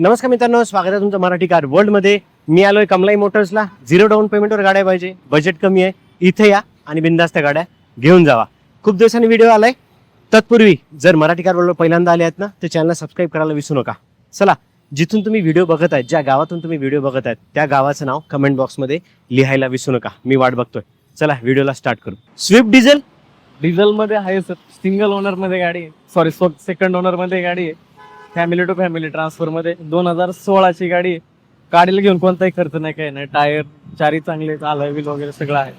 नमस्कार मित्रांनो स्वागत आहे तुमचं मराठी कार वर्ल्डमध्ये. मी आलोय कमलाई मोटर्सला. झिरो डाऊन पेमेंटवर गाड्या पाहिजे. बजेट कमी आहे. इथे या आणि बिंदास्त गाड्या घेऊन जावा. खूप दिवसांनी व्हिडिओ आलाय. तत्पूर्वी जर मराठी कार वर्ल्ड पहिल्यांदा आले आहेत ना तर चॅनलला सबस्क्राईब करायला विसरू नका. चला जिथून तुम्ही व्हिडिओ बघत आहेत ज्या गावातून तुम्ही व्हिडिओ बघत आहेत त्या गावाचं नाव कमेंट बॉक्समध्ये लिहायला विसरू नका. मी वाट बघतोय. चला व्हिडिओला स्टार्ट करू. स्विफ्ट डिझेल डिझेलमध्ये आहे सर सिंगल ओनरमध्ये गाडी आहे. सॉरी सेकंड ओनरमध्ये गाडी आहे. फॅमिली टू फॅमिली ट्रान्सफरमध्ये दोन हजार सोळाची गाडी आहे गाडीला घेऊन कोणताही खर्च नाही काही नाही. टायर चारी चांगले व्हील वगैरे सगळं आहे.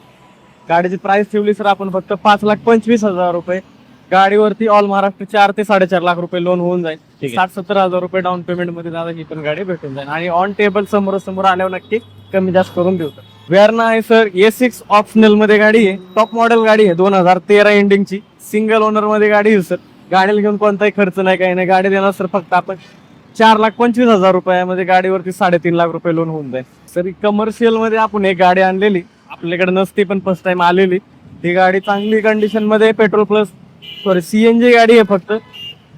गाडीची प्राइस ठेवली सर आपण फक्त पाच लाख पंचवीस हजार रुपये. गाडीवरती ऑल महाराष्ट्र चार ते साडेचार लाख रुपये लोन होऊन जाईल. ठीक आहे. साठ सत्तर हजार रुपये डाऊन पेमेंटमध्ये दादा ही पण गाडी भेटून जाईल. आणि ऑन टेबल समोर समोर आल्यावर नक्की कमी जास्त करून देऊ वेअरना आहे सर ए सिक्स ऑप्शनलमध्ये गाडी आहे. टॉप मॉडेल गाडी आहे दोन हजार तेरा एंडिंगची सिंगल ओनरमध्ये गाडी आहे सर. गाडीला घेऊन कोणताही खर्च नाही काही नाही. गाडी देणार सर फक्त आपण चार लाख पंचवीस हजार रुपयामध्ये गाडीवरती साडेतीन लाख रुपये लोन होऊन जाईल. सर कमर्शियलमध्ये आपण एक गाडी आणलेली. आपल्याकडे नसती पण फर्स्ट टाइम आलेली. ही गाडी चांगली कंडिशनमध्ये पेट्रोल प्लस सॉरी सीएनजी गाडी आहे फक्त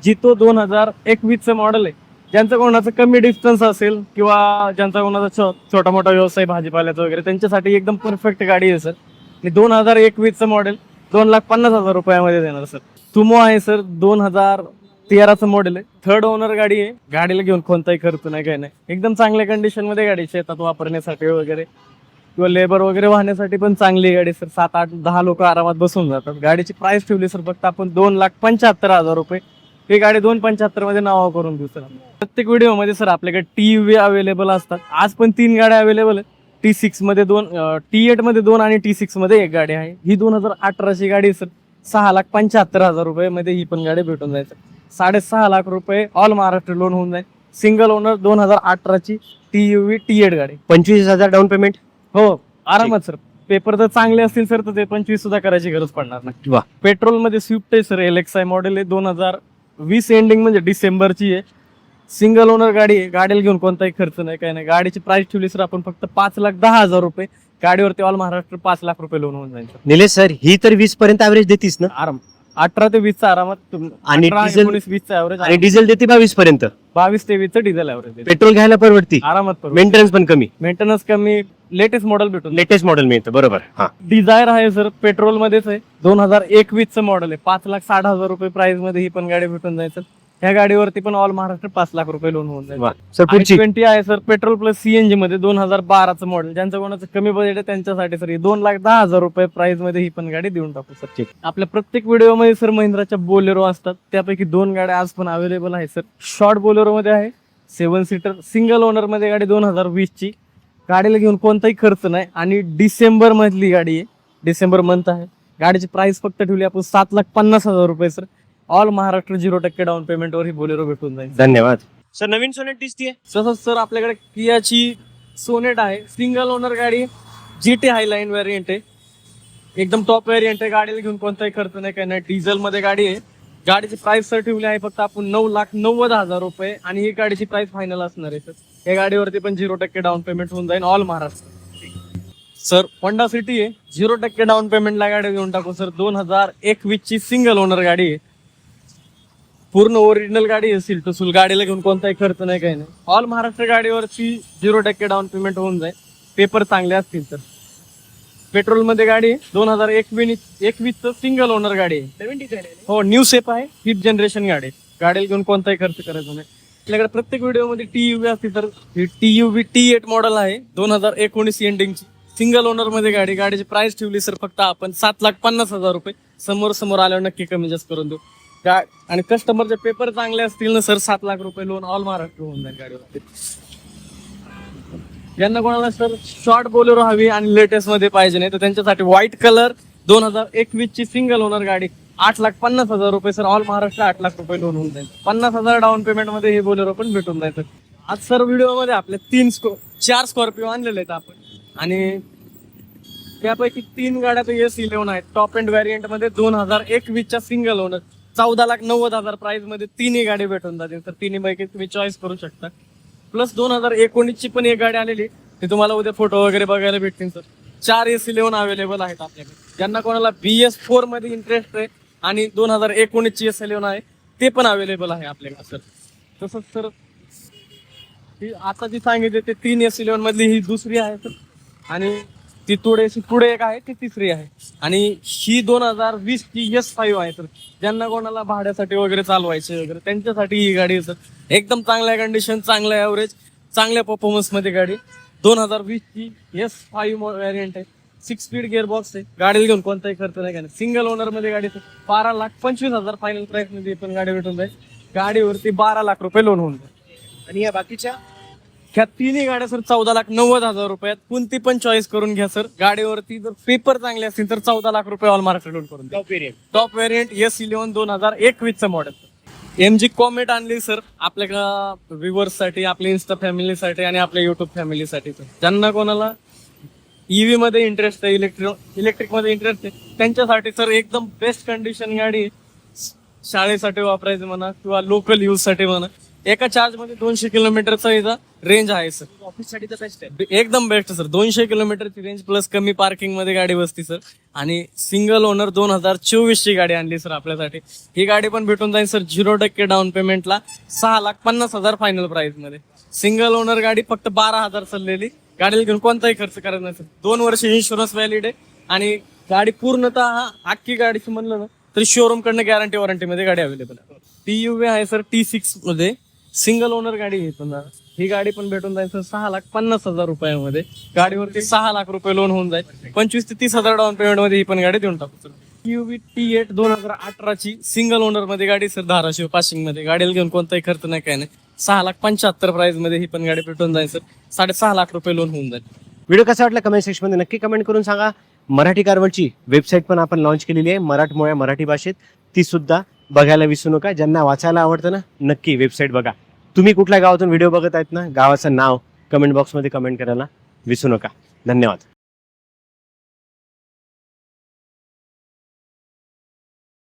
जी तो दोन हजार एकवीसचं मॉडेल आहे. ज्यांचं कोणाचं कमी डिस्टन्स असेल किंवा ज्यांचा कोणाचा छो- छोटा मोठा व्यवसाय भाजीपाल्याचा वगैरे त्यांच्यासाठी एकदम परफेक्ट गाडी आहे सर. आणि दोन हजार एकवीसचं मॉडेल दोन लाख पन्नास हजार रुपयामध्ये देणार सर. सुमो आहे सर दोन हजार तेराचं मॉडेल आहे. थर्ड ओनर गाडी आहे. गाडीला घेऊन कोणताही खर्च नाही काही नाही. एकदम चांगल्या कंडिशनमध्ये गाडी शेतात वापरण्यासाठी वगैरे. किंवा लेबर वगैरे वाहण्यासाठी पण चांगली आहे गाडी सर सात आठ दहा लोक आरामात बसून जातात. गाडीची प्राइस ठेवली सर फक्त आपण दोन लाख पंच्याहत्तर हजार रुपये. ही गाडी दोन पंच्याहत्तरमध्ये नावा करून देऊ सर प्रत्येक व्हिडिओमध्ये सर आपल्याकडे टी व्ही अवेलेबल असतात. आज पण तीन गाड्या अवेलेबल आहेत. टी सिक्समध्ये दोन टी एटमध्ये दोन आणि टी सिक्समध्ये एक गाडी आहे. ही दोन हजार अठराची गाडी आहे सर सहा लाख पंच्याहत्तर हजार रुपये मध्ये ही पण गाडी भेटून जायचं. साडेसहा लाख रुपये ऑल महाराष्ट्र लोन होऊन जाईल. सिंगल ओनर दोन हजार अठराची T U V T eight गाडी. पंचवीस हजार डाऊन पेमेंट हो आरामात सर पेपर जर चांगले असतील सर तर ते पंचवीस सुद्धा करायची गरज पडणार नाही. वा. पेट्रोलमध्ये स्विफ्ट आहे sir L X I model आहे. दोन हजार वीस एंडिंग म्हणजे डिसेंबरची आहे. सिंगल ओनर गाडी आहे. गाडीला घेऊन कोणताही खर्च नाही काही नाही. गाडीची प्राइस ठेवली सर आपण फक्त पाच लाख दहा हजार रुपये. गाडीवरती ऑल महाराष्ट्र पाच लाख रुपये लोन होऊन जाईल. निलेश सर ही तर वीस पर्यंत ऍव्हरेज देतीस ना? आराम. अठरा ते वीसचा आरामात तुम- आणि अठरा, diesel- एकोणीस वीसचा आणि ऍव्हरेज डिझेल देते बावीस पर्यंत? बावीस ते वीसचं डिझेल ऍव्हरेज पेट्रोल घ्यायला परवडती? आरामात मेंटेनन्स पण कमी? मेंटेनन्स कमी. लेटेस्ट मॉडेल भेटून लेटेस्ट मॉडेल मिळतं बरोबर. हा. डिझायर आहे सर पेट्रोल मध्येच आहे. दोन हजार एकवीस चं मॉडेल आहे. पाच लाख साठ हजार रुपये प्राइसमध्ये ही पण गाडी भेटून जायचं ह्या गाडीवरती पण ऑल महाराष्ट्र पाच लाख रुपये लोन होऊन जाईल. वा. सर पुढची. ट्वेंटी आहे सर. पेट्रोल प्लस सीएनजी मध्ये दोन हजार बाराचं मॉडेल ज्यांचं कोणाचं कमी बजेट आहे त्यांच्यासाठी सर दोन लाख दहा हजार रुपये प्राइसमध्ये ही पण गाडी देऊन टाकू सर. ठीक. आपल्या प्रत्येक व्हिडिओमध्ये सर महिंद्राच्या बोलेरो असतात. त्यापैकी दोन गाड्या आज पण अवेलेबल आहे सर. शॉर्ट बोलेरो मध्ये आहे सेवन सीटर सिंगल ओनरमध्ये गाडी दोन हजार वीस ची गाडीला घेऊन कोणताही खर्च नाही. आणि डिसेंबर मधली गाडी आहे. डिसेंबर मंथ आहे. गाडीची प्राइस फक्त ठेवली आपण सात लाख पन्नास हजार रुपये सर. ऑल महाराष्ट्र झिरो टक्के डाऊन पेमेंट वर ही बोलेरो भेटून जाईल. धन्यवाद. सर नवीन सोनेट दिसतीये तसंच सर आपल्याकडे कियाची सोनेट आहे. सिंगल ओनर गाडी जी टी हायलाईन व्हेरियंट आहे. एकदम टॉप व्हेरियंट आहे. गाडीला घेऊन कोणताही खर्च नाही काही नाही. डिझेल मध्ये गाडी आहे. गाडीची प्राइस सर ठेवली आहे फक्त आपण नऊ लाख नव्वद हजार रुपये आणि ही गाडीची प्राइस फायनल असणार आहे सर. या गाडीवरती पण झिरो टक्के डाऊन पेमेंट होऊन जाईल. All Maharashtra sir Honda City आहे. झिरो टक्के डाऊन पेमेंटला गाडी घेऊन टाकू सर. दोन हजार एकवीस ची सिंगल ओनर गाडी आहे. पूर्ण ओरिजिनल गाडी असेल तर सुल गाडीला घेऊन कोणताही खर्च नाही काही नाही. ऑल महाराष्ट्र गाडीवरची झिरो टक्के डाऊन पेमेंट होऊन जाईल. पेपर चांगले असतील तर. पेट्रोलमध्ये गाडी दोन हजार एकवीस एकवीस सिंगल ओनर गाडी आहे. हो न्यू सेप आहे फिफ्थ जनरेशन गाडी आहे. गाडीला घेऊन कोणताही खर्च करायचा नाही. आपल्याकडे प्रत्येक व्हिडिओमध्ये टी यू असते तर ही T U V T eight model आहे. दोन हजार एकोणीस एंडिंगची सिंगल ओनरमध्ये गाडी गाडीची प्राइस ठेवली सर फक्त आपण सात लाख पन्नास हजार रुपये. समोर समोर आल्यावर नक्की कमी जास्त करून देऊ. काय आणि कस्टमरचे पेपर चांगले असतील ना सर सात लाख रुपये लोन ऑल महाराष्ट्र होऊन जाईल गाडीवर यांना कोणाला सर शॉर्ट बोलेरो हवी आणि लेटेस्टमध्ये पाहिजे नाही. तर त्यांच्यासाठी व्हाईट कलर दोन हजार एकवीस ची सिंगल ओनर गाडी आठ लाख पन्नास हजार रुपये सर ऑल महाराष्ट्र आठ लाख रुपये लोन होऊन जाईल. पन्नास हजार डाऊन पेमेंटमध्ये हे बोलेरो पण भेटून जायचं आज सर व्हिडिओमध्ये आपले तीन स्को चार स्कॉर्पिओ आणलेले आहेत आपण. आणि त्यापैकी तीन गाड्या तर एस इलेव्हन आहेत. टॉप एंड व्हेरियंटमध्ये दोन हजार एकवीसच्या सिंगल ओनर चौदा लाख नव्वद हजार प्राइसमध्ये तिन्ही गाडी भेटून जातील. तर तिन्ही पैकी तुम्ही चॉईस करू शकता. प्लस दोन हजार एकोणीसची पण एक गाडी आलेली. ती तुम्हाला उद्या फोटो वगैरे बघायला भेटतील सर चार एस इलेव्हन अवेलेबल आहेत आपल्याकडे. ज्यांना कोणाला बी एस फोरमध्ये इंटरेस्ट आहे आणि दोन हजार एकोणीसची एस इलेव्हन आहे ते पण अवेलेबल आहे आपल्याकडे सर तसंच सर ही आता जी सांगितली ते तीन एस इलेव्हन मधली ही दुसरी आहे सर आणि ती थोडीशी पुढे एक आहे ती तिसरी आहे. आणि ही दोन हजार वीस ची एस फाईव्ह आहे सर ज्यांना कोणाला भाड्यासाठी वगैरे चालवायचे वगैरे त्यांच्यासाठी ही गाडी आहे सर. एकदम चांगल्या कंडिशन चांगल्या ॲव्हरेज चांगल्या परफॉर्मन्समध्ये गाडी. दोन हजार वीस ची एस फाईव्ह व्हॅरियंट आहे. सिक्स स्पीड गिअर बॉक्स आहे. गाडीला घेऊन कोणताही खर्च नाही का सिंगल ओनरमध्ये गाडी आहे. बारा लाख पंचवीस हजार फायनल प्राइसमध्ये पण गाडी भेटून जाईल. गाडीवरती बारा लाख रुपये लोन होऊन जाईल. आणि या बाकीच्या? ह्या तिन्ही गाड्या सर चौदा लाख नव्वद हजार रुपयात. कोणती पण चॉईस करून घ्या सर. गाडीवरती जर पेपर चांगले असतील तर चौदा लाख रुपये ऑल मार्केट लोन करून top variant top variant S eleven दोन हजार एकवीसचं मॉडेल एम जी कॉमेट आणली सर. आपल्या व्ह्युअर्ससाठी आपल्या इन्स्टा फॅमिलीसाठी आणि आपल्या युट्यूब फॅमिलीसाठी ज्यांना कोणाला ईव्ही मध्ये इंटरेस्ट आहे इलेक्ट्रिक इलेक्ट्रिकमध्ये इंटरेस्ट आहे त्यांच्यासाठी सर एकदम बेस्ट कंडिशन गाडी. शाळेसाठी वापरायचं म्हणा किंवा लोकल यूजसाठी म्हणा. एका चार्जमध्ये दोनशे किलोमीटरचा याचा रेंज आहे सर ऑफिससाठी तर बेस्ट आहे. एकदम बेस्ट सर दोनशे किलोमीटरची रेंज प्लस कमी पार्किंगमध्ये गाडी बसती सर आणि सिंगल ओनर दोन हजार चोवीस ची गाडी आणली सर आपल्यासाठी. ही गाडी पण भेटून जाईल सर झिरो टक्के डाऊन पेमेंटला सहा लाख पन्नास हजार फायनल प्राइसमध्ये. सिंगल ओनर गाडी फक्त बारा हजार चाललेली. गाडीला घेऊन कोणताही खर्च करायचा नाही सर दोन वर्ष इन्शुरन्स व्हॅलिड आहे. आणि गाडी पूर्णतः अख्खी गाडीची म्हणलं ना तरी शोरूम कडनं गॅरंटी वॉरंटी मध्ये गाडी अवेलेबल आहे. टी यू आहे सर टी सिक्समध्ये. सिंगल ओनर गाडी घेतो ना ही गाडी पण भेटून जाईल सर सहा लाख पन्नास हजार रुपयामध्ये. गाडीवरती सहा लाख रुपये लोन होऊन जाईल. पंचवीस ते तीस हजार डाऊन पेमेंटमध्ये ही पण गाडी देऊन टाकू सर. युवी टी एट दोन हजार अठराची सिंगल ओनरमध्ये गाडी सर धाराशिव पासिंगमध्ये. गाडीला घेऊन कोणताही खर्च नाही काय नाही. सहा लाख पंच्याहत्तर प्राइसमध्ये ही पण गाडी भेटून जाईल सर. साडेसहा लाख रुपये लोन होऊन जाईल. व्हिडिओ कसा वाटला कमेंट सेक्शनमध्ये नक्की कमेंट करून सांगा. मराठी कारवडची वेबसाईट पण आपण लॉन्च केलेली आहे. मराठमोळ्या मराठी भाषेत. ती सुद्धा बघायला विसरू नका. ज्यांना वाचायला आवडतं ना नक्की वेबसाईट बघा. तुम्ही कुठल्या गावातून व्हिडिओ बघत आहेत ना गावाचं नाव कमेंट बॉक्समध्ये कमेंट करायला विसरू नका. धन्यवाद.